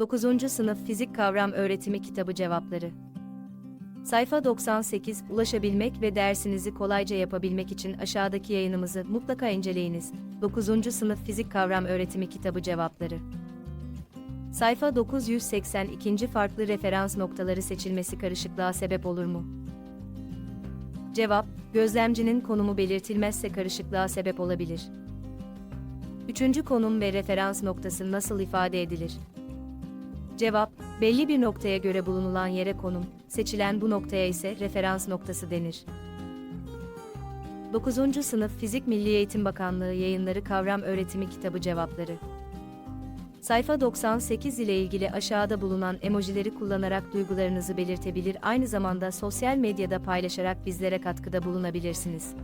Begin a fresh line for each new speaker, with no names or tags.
9. Sınıf Fizik Kavram Öğretimi Kitabı Cevapları Sayfa 98 Ulaşabilmek ve dersinizi kolayca yapabilmek için aşağıdaki yayınımızı mutlaka inceleyiniz. 9. Sınıf Fizik Kavram Öğretimi Kitabı Cevapları Sayfa 982 farklı referans noktaları seçilmesi karışıklığa sebep olur mu? Cevap, gözlemcinin konumu belirtilmezse karışıklığa sebep olabilir. Üçüncü konum ve referans noktası nasıl ifade edilir? Cevap, belli bir noktaya göre bulunulan yere konum, seçilen bu noktaya ise referans noktası denir. 9. Sınıf Fizik Milli Eğitim Bakanlığı Yayınları Kavram Öğretimi Kitabı Cevapları Sayfa 98 ile ilgili aşağıda bulunan emojileri kullanarak duygularınızı belirtebilir aynı zamanda sosyal medyada paylaşarak bizlere katkıda bulunabilirsiniz.